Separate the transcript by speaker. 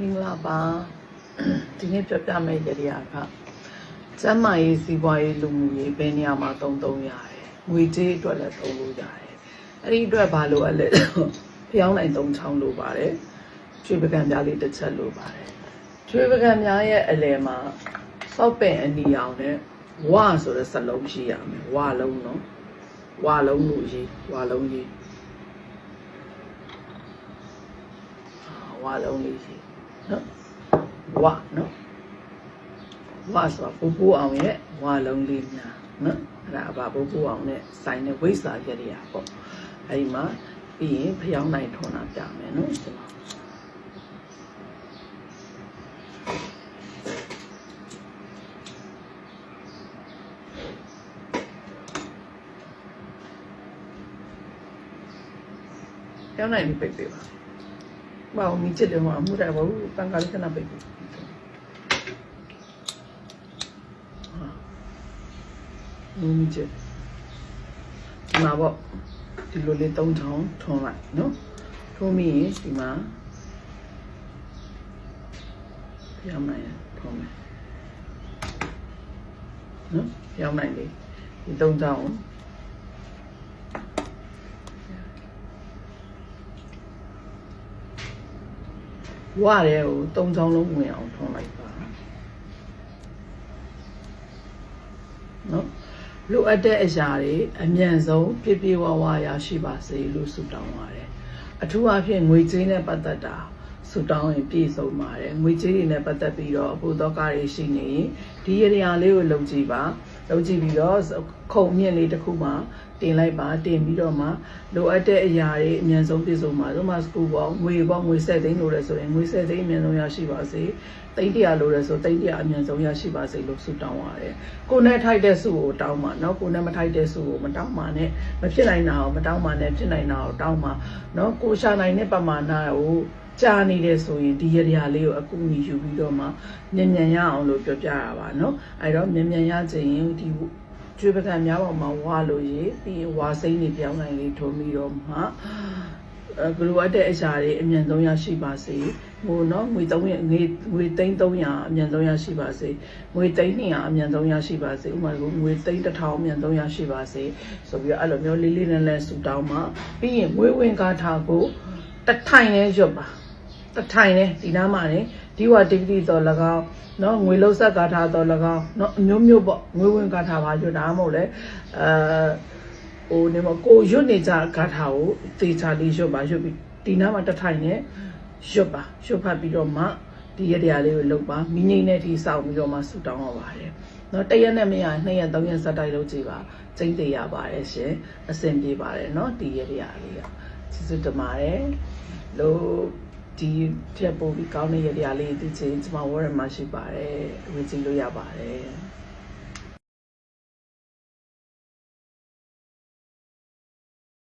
Speaker 1: မင်္ဂလာပါဒီနေ့ပြောပြမယ့်ရည်ရကကျမ်းမာရေးစီးပွားရေးလူမှုရေးဘယ်နေရာမှာသုံးသုံးရတယ်ငွေကြေးအတွက်လည်းသုံးလို့ရတယ်အဲ့ဒီအတွက်ဘာလို့လဲဖျောင်းနိုင်သုံးချောင်းလို့ပါတယ်ချွေပကံပြားလေးတစ်ချက်လို့ပါတယ်ချွေပကံပြားရဲ့အလယ်မှာစောက်ပင်အနီအောင်နဲ့ဝါဆိုတဲ့စလုံးရှိရမယ်ဝါလုံးနော်ဝါလုံးလို့ရေးဝါလုံးရေးဝါလုံးလေးရှိ နော်ဝါနော်ဝါဆိုတာပူပူအောင်ရဲ့ဝါလုံးလေးများနော်အဲ့ဒါဗာပူပူအောင်နဲ့ဆိုင်တဲ့ဝိစာရရပေါ့အဲ့ဒီမှာပြီးရင်ဖျောင်းနိုင်ထွန်တာပြမယ်နော်ဒီမှာဖျောင်းနိုင်ပြီးပိတ်ပေး ပါဘာလို့မြစ်ချစ်တယ်မှာအမှုတယ်ဘာလို့ပန်ကားလေးခဏပိတ်ပေးဟာမြစ်ချစ်ဒီမှာပေါ့ဒီလိုလေးသုံးချောင်းထွန်လိုက်နော်ထွန်ပြီးရင်ဒီမှာပြောင်းနိုင်ရထွန်မယ်နော်ပြောင်းနိုင်လေဒီသုံးချောင်း ဝရဲကိုသုံးချောင်းလုံးဝင်အောင်ထွန်လိုက်ပါနော်လိုအပ်တဲ့အရာတွေအမြန်ဆုံးပြည့်ပြည့်ဝဝရရှိပါစေလို့ဆုတောင်းပါတယ်အထူးအဖြင့်ငွေကြေးနဲ့ပတ်သက်တာဆုတောင်းရင်ပြည့်စုံပါတယ်ငွေကြေးတွေနဲ့ပတ်သက်ပြီးတော့အဖို့တော့ကားတွေရှိနေရင်ဒီရရာလေးကိုလုပ်ကြည့်ပါ လုပ်ကြည့်ပြီးတော့ခုံမြင့်လေးတစ်ခုမှတင်လိုက်ပါတင်ပြီးတော့မှလိုအပ်တဲ့အရာတွေအမြန်ဆုံးပြည့်စုံပါဥပမာစကူပေါင်းငွေပေါင်းငွေဆက်သိန်းလိုတယ်ဆိုရင်ငွေဆက်သိန်းအမြန်ဆုံးရရှိပါစေသိန်းတရာလိုတယ်ဆိုသိန်းတရာအမြန်ဆုံးရရှိပါစေလို့ဆုတောင်းပါတယ်ကိုနဲ့ထိုက်တဲ့ဆုကိုတောင်းပါเนาะကိုနဲ့မထိုက်တဲ့ဆုကိုမတောင်းပါနဲ့မဖြစ်နိုင်တာကိုမတောင်းပါနဲ့ဖြစ်နိုင်တာကိုတောင်းပါเนาะကိုရှာနိုင်တဲ့ပမာဏကို ကြာနေတယ်ဆိုရင်ဒီရရာလေးကိုအကူအညီယူပြီးတော့မှမြန်မြန်ရအောင်လို့ပြောပြရပါเนาะအဲတော့မြန်မြန်ရခြင်းဒီကျွေးပကံများပေါ်မှာဝါလို့ရေပြီးရင်ဝါစိမ့်နေပြောင်းနိုင်လေးထုံးပြီးတော့မှအဲဘလိုအပ်တဲ့အရာတွေအမြန်ဆုံးရရှိပါစေဟိုเนาะငွေ300ငွေငွေသိန်း300အမြန်ဆုံးရရှိပါစေငွေသိန်း200အမြန်ဆုံးရရှိပါစေဥပမာငွေသိန်း1000အမြန်ဆုံးရရှိပါစေဆိုပြီးတော့အဲ့လိုမျိုးလေးလေးနက်နက်ဆူတောင်းမှပြီးရင်ငွေဝင်ကားထားကိုတထိုင်နဲ့ရွတ်ပါတ ထိုင်နေဒီနားမှာနေဒီဝဒီဂရီတော်၎င်းနော်ငွေလုံးဆက်ကာထာတော်၎င်းနော်အမျိုးမျိုးပေါ့ငွေဝင်ကာထာပါရွတ်တာမဟုတ်လေအဲဟိုနေမကိုရွတ်နေကြကာထာကိုသေချာလေးရွတ်ပါရွတ်ပြီးဒီနားမှာတထိုင်နေရွတ်ပါရွတ်ဖတ်ပြီးတော့မှဒီရတရားလေးကိုလုပ်ပါမိငိမ့်နဲ့ဒီစောင့်ပြီးတော့မှဆူတောင်းရပါတယ်နော်တရက်နဲ့မရနှစ်ရက်သုံးရက်စတိုက်လုပ်ကြည့်ပါကျိမ့်သေးရပါတယ်ရှင်အဆင်ပြေပါတယ်နော်ဒီရတရားလေးကကျေးဇူးတင်ပါတယ်လို့ ဒီထက်ပိုပြီးကောင်းတဲ့ရတရားလေးသိချင်ကျွန်မဝရမှာရှိပါတယ်ဝင်ကြည့်လို့ရပါတယ်